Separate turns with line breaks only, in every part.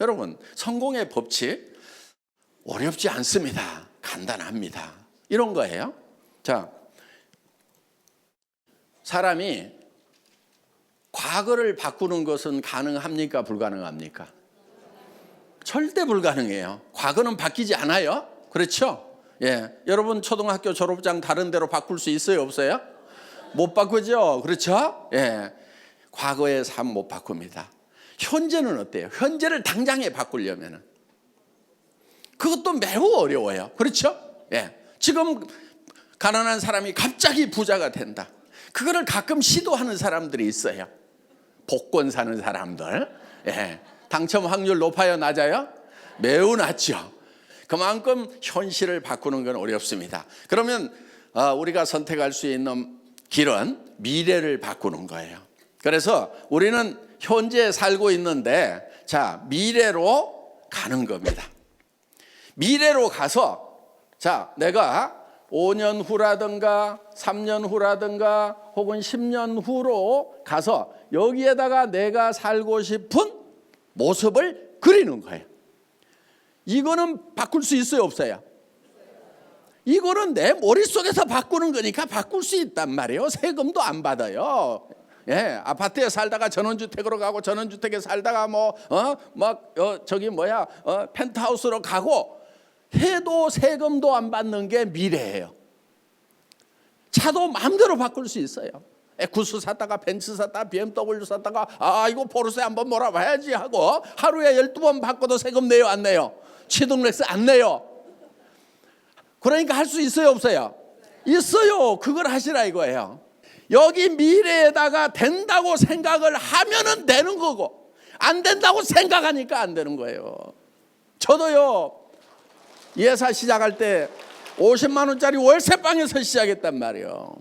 여러분, 성공의 법칙 어렵지 않습니다. 간단합니다. 이런 거예요. 자, 사람이 과거를 바꾸는 것은 가능합니까? 불가능합니까? 절대 불가능해요. 과거는 바뀌지 않아요. 그렇죠? 예. 여러분 초등학교 졸업장 다른 데로 바꿀 수 있어요? 없어요? 못 바꾸죠? 그렇죠? 예. 과거의 삶 못 바꿉니다. 현재는 어때요? 현재를 당장에 바꾸려면은 그것도 매우 어려워요. 그렇죠? 예. 지금 가난한 사람이 갑자기 부자가 된다. 그거를 가끔 시도하는 사람들이 있어요. 복권 사는 사람들. 예. 당첨 확률 높아요, 낮아요? 매우 낮죠. 그만큼 현실을 바꾸는 건 어렵습니다. 그러면 어, 우리가 선택할 수 있는 길은 미래를 바꾸는 거예요. 그래서 우리는 현재 살고 있는데 자, 미래로 가는 겁니다. 미래로 가서 자, 내가 5년 후라든가 3년 후라든가 혹은 10년 후로 가서 여기에다가 내가 살고 싶은 모습을 그리는 거예요. 이거는 바꿀 수 있어요, 없어요? 이거는 내 머릿속에서 바꾸는 거니까 바꿀 수 있단 말이에요. 세금도 안 받아요. 예, 아파트에 살다가 전원주택으로 가고 전원주택에 살다가 뭐, 어, 막, 어, 저기 뭐야, 어, 펜트하우스로 가고 해도 세금도 안 받는 게 미래예요. 차도 마음대로 바꿀 수 있어요. 에쿠스 샀다가 벤츠 샀다가 BMW 샀다가 아 이거 포르쉐 한번 몰아봐야지 하고 하루에 12번 바꿔도 세금 내요 안 내요? 취등록세 안 내요. 그러니까 할 수 있어요 없어요? 있어요. 그걸 하시라 이거예요. 여기 미래에다가 된다고 생각을 하면은 되는 거고 안 된다고 생각하니까 안 되는 거예요. 저도요 예사 시작할 때 50만 원짜리 월세방에서 시작했단 말이에요.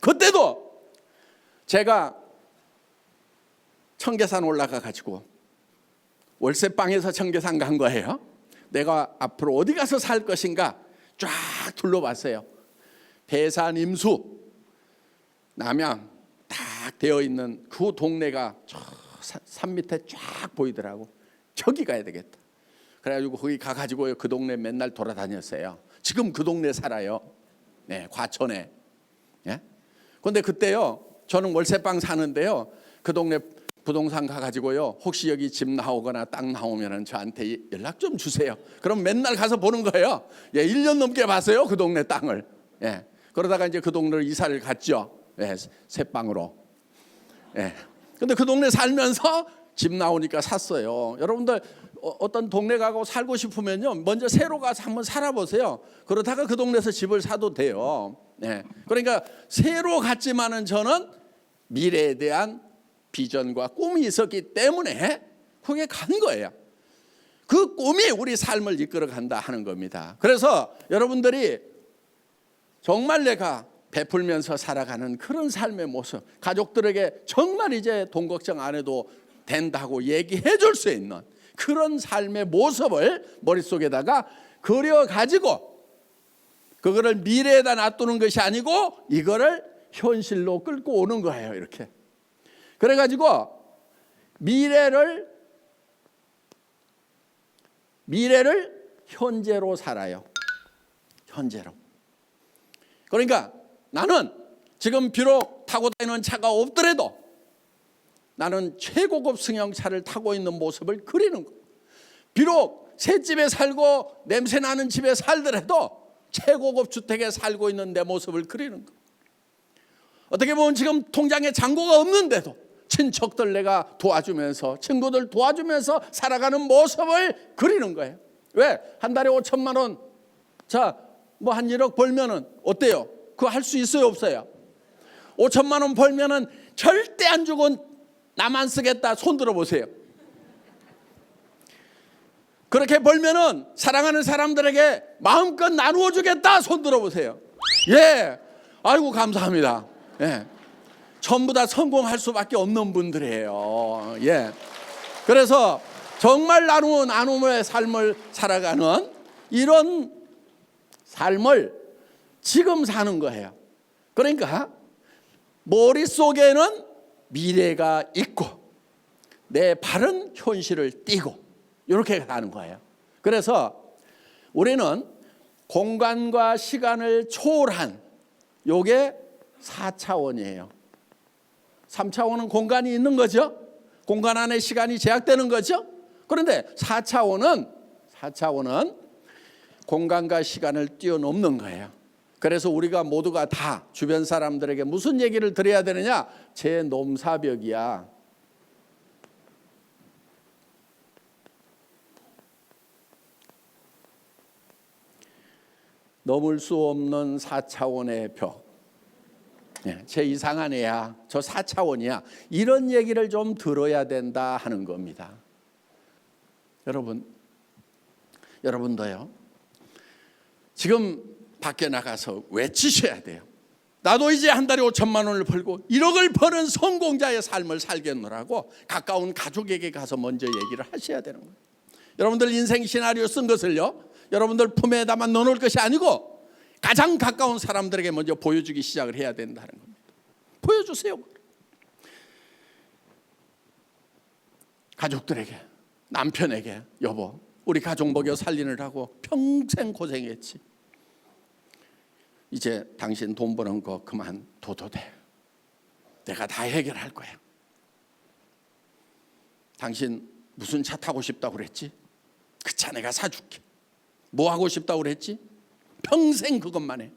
그때도 제가 청계산 올라가 가지고 월세방에서 청계산 간 거예요. 내가 앞으로 어디 가서 살 것인가 쫙 둘러봤어요. 대산 임수 남양 딱 되어 있는 그 동네가 저산 밑에 쫙 보이더라고. 저기 가야 되겠다. 그래가지고 거기 가가지고 그 동네 맨날 돌아다녔어요. 지금 그 동네 살아요. 네, 과천에. 예? 근데 그때요, 저는 월세방 사는데요. 그 동네 부동산 가가지고요. 혹시 여기 집 나오거나 땅 나오면은 저한테 연락 좀 주세요. 그럼 맨날 가서 보는 거예요. 예, 1년 넘게 봤어요. 그 동네 땅을. 예. 그러다가 이제 그 동네를 이사를 갔죠. 예, 새 방으로. 예. 근데 그 동네 살면서 집 나오니까 샀어요. 여러분들 어- 어떤 동네 가고 살고 싶으면요. 먼저 새로 가서 한번 살아보세요. 그러다가 그 동네에서 집을 사도 돼요. 예. 그러니까 새로 갔지만은 저는 미래에 대한 비전과 꿈이 있었기 때문에 거기에 간 거예요. 그 꿈이 우리 삶을 이끌어 간다 하는 겁니다. 그래서 여러분들이 정말 내가 베풀면서 살아가는 그런 삶의 모습, 가족들에게 정말 이제 돈 걱정 안 해도 된다고 얘기해 줄 수 있는 그런 삶의 모습을 머릿속에다가 그려 가지고 그거를 미래에다 놔두는 것이 아니고 이거를 현실로 끌고 오는 거예요, 이렇게. 그래 가지고 미래를 미래를 현재로 살아요. 현재로. 그러니까 나는 지금 비록 타고 다니는 차가 없더라도 나는 최고급 승용차를 타고 있는 모습을 그리는 거. 비록 새 집에 살고 냄새 나는 집에 살더라도 최고급 주택에 살고 있는 내 모습을 그리는 거. 어떻게 보면 지금 통장에 잔고가 없는데도 친척들 내가 도와주면서 친구들 도와주면서 살아가는 모습을 그리는 거예요. 왜? 한 달에 5천만 원. 자, 뭐 한 1억 벌면은 어때요? 그거 할 수 있어요, 없어요? 5천만 원 벌면은 절대 안 주고 나만 쓰겠다. 손 들어 보세요. 그렇게 벌면은 사랑하는 사람들에게 마음껏 나누어 주겠다. 손 들어 보세요. 예. 아이고 감사합니다. 예. 전부 다 성공할 수밖에 없는 분들이에요. 예. 그래서 정말 나누어 나눔의 삶을 살아가는 이런 삶을 지금 사는 거예요. 그러니까 머릿속에는 미래가 있고 내 발은 현실을 띠고 이렇게 가는 거예요. 그래서 우리는 공간과 시간을 초월한 요게 4차원이에요. 3차원은 공간이 있는 거죠. 공간 안에 시간이 제약되는 거죠. 그런데 4차원은 4차원은 공간과 시간을 뛰어넘는 거예요. 그래서 우리가 모두가 다 주변 사람들에게 무슨 얘기를 드려야 되느냐? 제 놈사벽이야. 넘을 수 없는 4차원의 벽. 예, 제 이상한 애야. 저 4차원이야. 이런 얘기를 좀 들어야 된다 하는 겁니다. 여러분, 여러분도요. 지금 밖에 나가서 외치셔야 돼요. 나도 이제 한 달에 5천만 원을 벌고 1억을 버는 성공자의 삶을 살겠노라고 가까운 가족에게 가서 먼저 얘기를 하셔야 되는 거예요. 여러분들 인생 시나리오 쓴 것을요. 여러분들 품에 담아 넣어놓을 것이 아니고 가장 가까운 사람들에게 먼저 보여주기 시작을 해야 된다는 겁니다. 보여주세요. 가족들에게 남편에게 여보 우리 가족 먹여 살리느라고 평생 고생했지. 이제 당신 돈 버는 거 그만 둬도 돼. 내가 다 해결할 거야. 당신 무슨 차 타고 싶다고 그랬지? 그 차 내가 사줄게. 뭐 하고 싶다고 그랬지? 평생 그것만 해.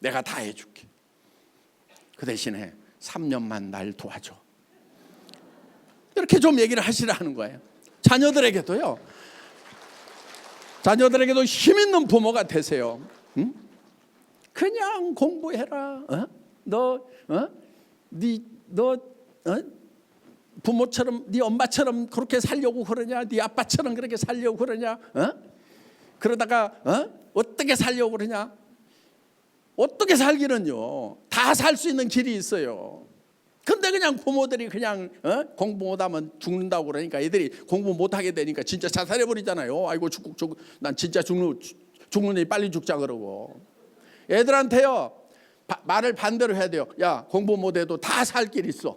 내가 다 해줄게. 그 대신에 3년만 날 도와줘. 이렇게 좀 얘기를 하시라는 거예요. 자녀들에게도요. 자녀들에게도 힘 있는 부모가 되세요. 응? 그냥 공부해라. 어? 너, 어? 네, 너, 어? 부모처럼, 네 엄마처럼 그렇게 살려고 그러냐? 네 아빠처럼 그렇게 살려고 그러냐? 어? 그러다가 어? 어떻게 살려고 그러냐? 어떻게 살기는요? 다 살 수 있는 길이 있어요. 근데 그냥 부모들이 그냥 어? 공부 못하면 죽는다고 그러니까 애들이 공부 못하게 되니까 진짜 자살해 버리잖아요. 아이고 죽, 죽, 난 진짜 죽는 죽는 애 빨리 죽자 그러고 애들한테요 바, 말을 반대로 해야 돼요. 야 공부 못해도 다 살 길 있어.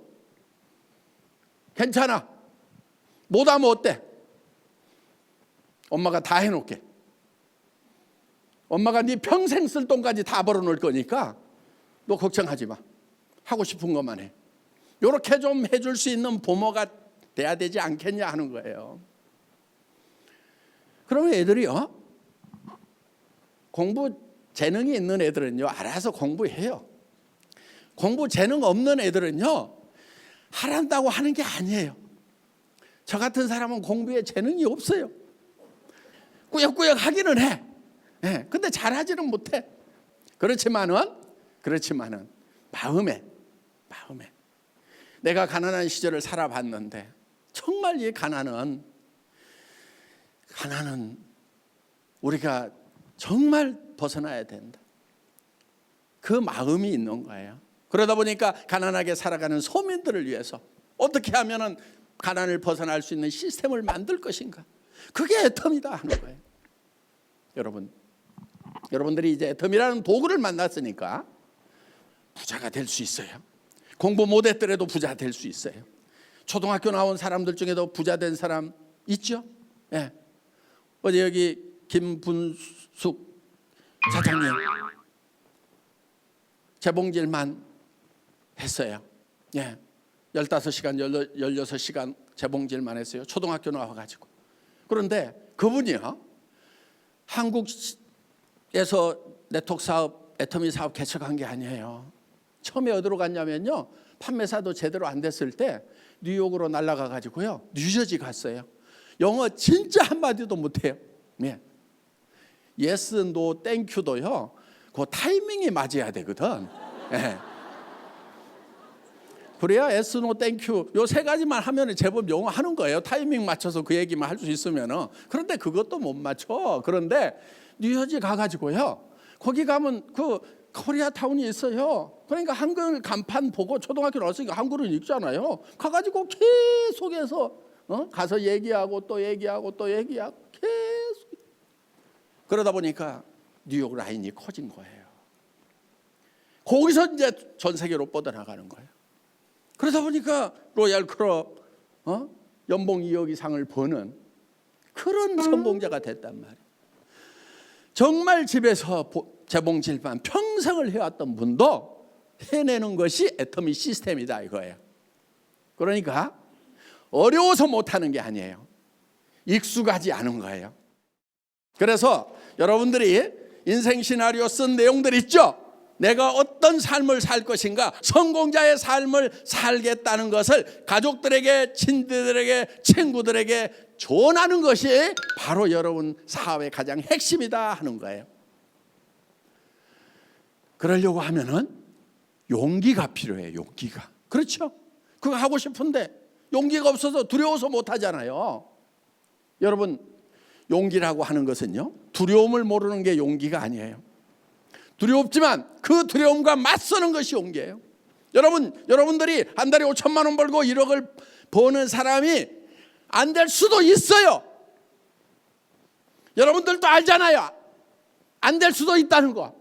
괜찮아. 못하면 어때? 엄마가 다 해놓게. 엄마가 네 평생 쓸 돈까지 다 벌어놓을 거니까 너 걱정하지 마. 하고 싶은 것만 해. 이렇게 좀 해줄 수 있는 부모가 돼야 되지 않겠냐 하는 거예요. 그러면 애들이요 공부 재능이 있는 애들은요 알아서 공부해요. 공부 재능 없는 애들은요 하란다고 하는 게 아니에요. 저 같은 사람은 공부에 재능이 없어요. 꾸역꾸역 하기는 해. 예, 근데 잘하지는 못해. 그렇지만은 그렇지만은 마음에 마음에 내가 가난한 시절을 살아봤는데 정말 이 가난은 가난은 우리가 정말 벗어나야 된다. 그 마음이 있는 거예요. 그러다 보니까 가난하게 살아가는 소민들을 위해서 어떻게 하면은 가난을 벗어날 수 있는 시스템을 만들 것인가? 그게 애텀이다 하는 거예요. 여러분, 여러분들이 이제 애텀이라는 도구를 만났으니까 부자가 될 수 있어요. 공부 못했더라도 부자 될 수 있어요. 초등학교 나온 사람들 중에도 부자 된 사람 있죠? 예. 어제 여기 김분숙 사장님 재봉질만 했어요. 예. 15시간, 16시간 재봉질만 했어요. 초등학교 나와가지고. 그런데 그분이요. 한국에서 네트워크 사업, 애터미 사업 개척한 게 아니에요. 처음에 어디로 갔냐면요. 판매사도 제대로 안 됐을 때 뉴욕으로 날아가 가지고요. 뉴저지 갔어요. 영어 진짜 한마디도 못해요. 예. 예스, 노, 땡큐도요. 그 타이밍이 맞아야 되거든. 예. 그래야 예스, 노, 땡큐 요 세 가지만 하면 제법 영어 하는 거예요. 타이밍 맞춰서 그 얘기만 할 수 있으면은. 그런데 그것도 못 맞춰. 그런데 뉴저지 가가지고요. 거기 가면 그 코리아 타운이 있어요. 그러니까 한글 간판 보고 초등학교 나왔으니까 한글은 읽잖아요. 가가지고 계속해서 어? 가서 얘기하고 또 얘기하고 또 얘기하고 그러다 보니까 뉴욕 라인이 커진 거예요. 거기서 이제 전 세계로 뻗어나가는 거예요. 그러다 보니까 로얄 클럽 어? 연봉 2억 이상을 버는 그런 성공자가 됐단 말이에요. 정말 집에서 보- 재봉질만 평생을 해왔던 분도 해내는 것이 애터미 시스템이다 이거예요. 그러니까 어려워서 못하는 게 아니에요. 익숙하지 않은 거예요. 그래서 여러분들이 인생 시나리오 쓴 내용들 있죠? 내가 어떤 삶을 살 것인가, 성공자의 삶을 살겠다는 것을 가족들에게, 친구들에게, 친구들에게 전하는 것이 바로 여러분 사업의 가장 핵심이다 하는 거예요. 그러려고 하면은 용기가 필요해요, 용기가. 그렇죠? 그거 하고 싶은데 용기가 없어서 두려워서 못 하잖아요. 여러분, 용기라고 하는 것은요, 두려움을 모르는 게 용기가 아니에요. 두렵지만 그 두려움과 맞서는 것이 용기예요. 여러분, 여러분들이 한 달에 5천만 원 벌고 1억을 버는 사람이 안 될 수도 있어요. 여러분들도 알잖아요. 안 될 수도 있다는 거.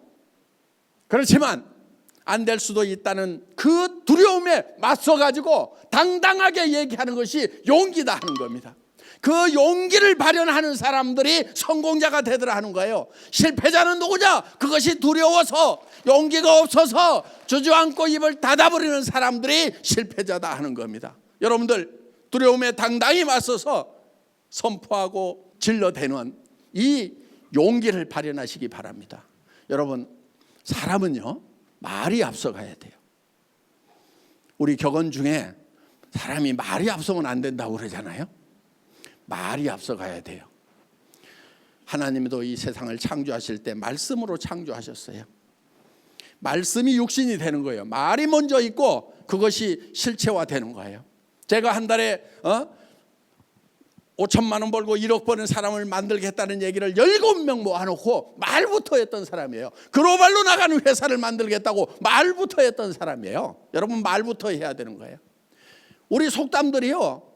그렇지만 안 될 수도 있다는 그 두려움에 맞서 가지고 당당하게 얘기하는 것이 용기다 하는 겁니다. 그 용기를 발현하는 사람들이 성공자가 되더라 하는 거예요. 실패자는 누구냐? 그것이 두려워서 용기가 없어서 주저앉고 입을 닫아버리는 사람들이 실패자다 하는 겁니다. 여러분들 두려움에 당당히 맞서서 선포하고 질러대는 이 용기를 발현하시기 바랍니다. 여러분 사람은요 말이 앞서가야 돼요. 우리 격언 중에 사람이 말이 앞서면 안 된다고 그러잖아요. 말이 앞서가야 돼요. 하나님도 이 세상을 창조하실 때 말씀으로 창조하셨어요. 말씀이 육신이 되는 거예요. 말이 먼저 있고 그것이 실체화 되는 거예요. 제가 한 달에 어? 5천만 원 벌고 1억 버는 사람을 만들겠다는 얘기를 17명 모아놓고 말부터 했던 사람이에요. 글로벌로 나가는 회사를 만들겠다고 말부터 했던 사람이에요. 여러분 말부터 해야 되는 거예요. 우리 속담들이요.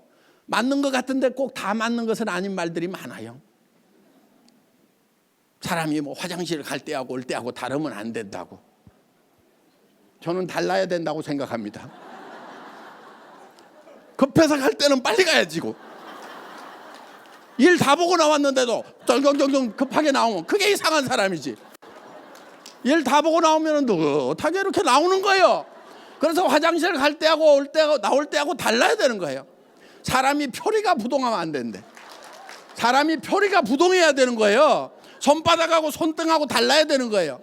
맞는 것 같은데 꼭 다 맞는 것은 아닌 말들이 많아요. 사람이 뭐 화장실 갈 때하고 올 때하고 다르면 안 된다고. 저는 달라야 된다고 생각합니다. 급해서 갈 때는 빨리 가야지고. 일 다 보고 나왔는데도 쩔경경경 급하게 나오면 그게 이상한 사람이지. 일 다 보고 나오면 느긋하게 이렇게 나오는 거예요. 그래서 화장실 갈 때하고 올 때하고 나올 때하고 달라야 되는 거예요. 사람이 표리가 부동하면 안 된대. 사람이 표리가 부동해야 되는 거예요. 손바닥하고 손등하고 달라야 되는 거예요.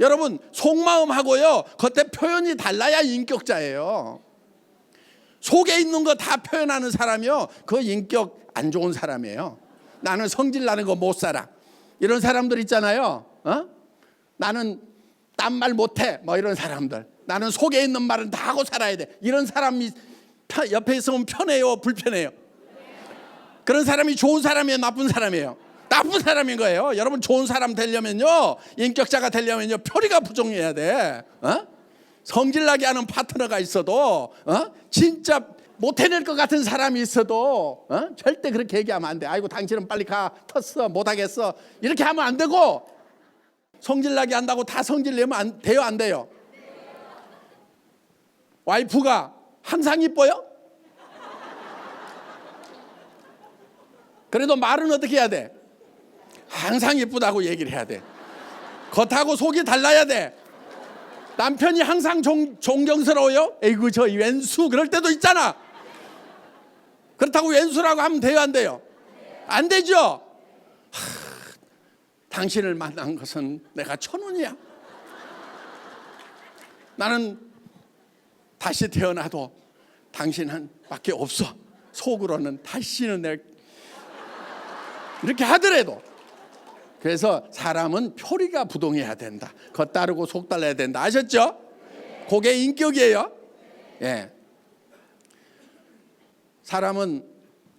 여러분 속마음하고요 겉에 표현이 달라야 인격자예요. 속에 있는 거 다 표현하는 사람이요 그 인격 안 좋은 사람이에요. 나는 성질 나는 거 못 살아. 이런 사람들 있잖아요. 어? 나는 딴 말 못해. 뭐 이런 사람들. 나는 속에 있는 말은 다 하고 살아야 돼. 이런 사람이 편- 옆에 있으면 편해요, 불편해요. 그런 사람이 좋은 사람이에요, 나쁜 사람이에요. 나쁜 사람인 거예요. 여러분 좋은 사람 되려면요, 인격자가 되려면요, 표리가 부정해야 돼. 어? 성질나게 하는 파트너가 있어도, 어? 진짜 못 해낼 것 같은 사람이 있어도, 어? 절대 그렇게 얘기하면 안 돼. 아이고 당신은 빨리 가, 텄어, 못하겠어. 이렇게 하면 안 되고, 성질나게 한다고 다 성질 내면 안 돼요, 안 돼요? 와이프가 항상 이뻐요? 그래도 말은 어떻게 해야 돼? 항상 이쁘다고 얘기를 해야 돼. 겉하고 속이 달라야 돼. 남편이 항상 종, 존경스러워요? 에이구 저 왼수 그럴 때도 있잖아. 그렇다고 왼수라고 하면 돼요 안 돼요? 안 되죠? 하, 당신을 만난 것은 내가 천운이야. 나는 다시 태어나도 당신은 밖에 없어. 속으로는 다시는 내 이렇게 하더라도 그래서 사람은 표리가 부동해야 된다. 겉 따르고 속 달라야 된다. 아셨죠? 그게 인격이에요. 예. 사람은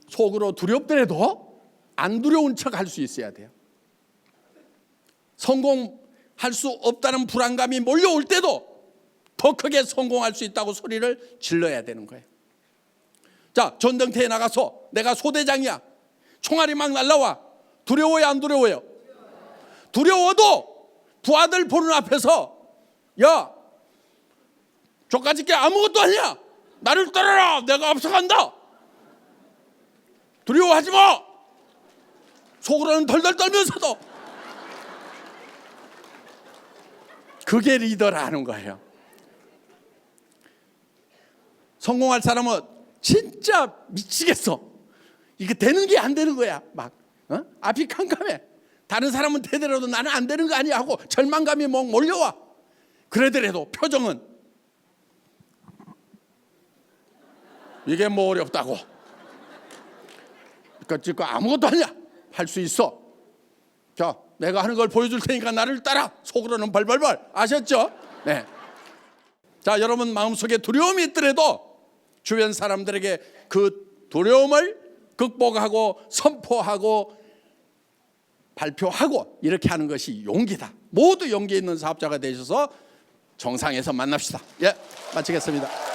속으로 두렵더라도 안 두려운 척 할 수 있어야 돼요. 성공할 수 없다는 불안감이 몰려올 때도 더 크게 성공할 수 있다고 소리를 질러야 되는 거예요. 자, 전쟁터에 나가서 내가 소대장이야. 총알이 막 날라와. 두려워요, 안 두려워요? 두려워도 부하들 보는 앞에서 야, 저까지 게 아무것도 아니야. 나를 따라라. 내가 앞서간다. 두려워하지 마. 속으로는 덜덜 떨면서도 그게 리더라는 거예요. 성공할 사람은 진짜 미치겠어. 이게 되는 게 안 되는 거야. 막 어? 앞이 캄캄해. 다른 사람은 되더라도 나는 안 되는 거 아니야 하고 절망감이 막 몰려와. 그러더라도 표정은 이게 뭐 어렵다고. 그러니까 아무것도 아니야. 할 수 있어. 자, 내가 하는 걸 보여줄 테니까 나를 따라. 속으로는 벌벌벌. 아셨죠? 네. 자, 여러분 마음속에 두려움이 있더라도 주변 사람들에게 그 두려움을 극복하고 선포하고 발표하고 이렇게 하는 것이 용기다. 모두 용기 있는 사업자가 되셔서 정상에서 만납시다. 예, 마치겠습니다.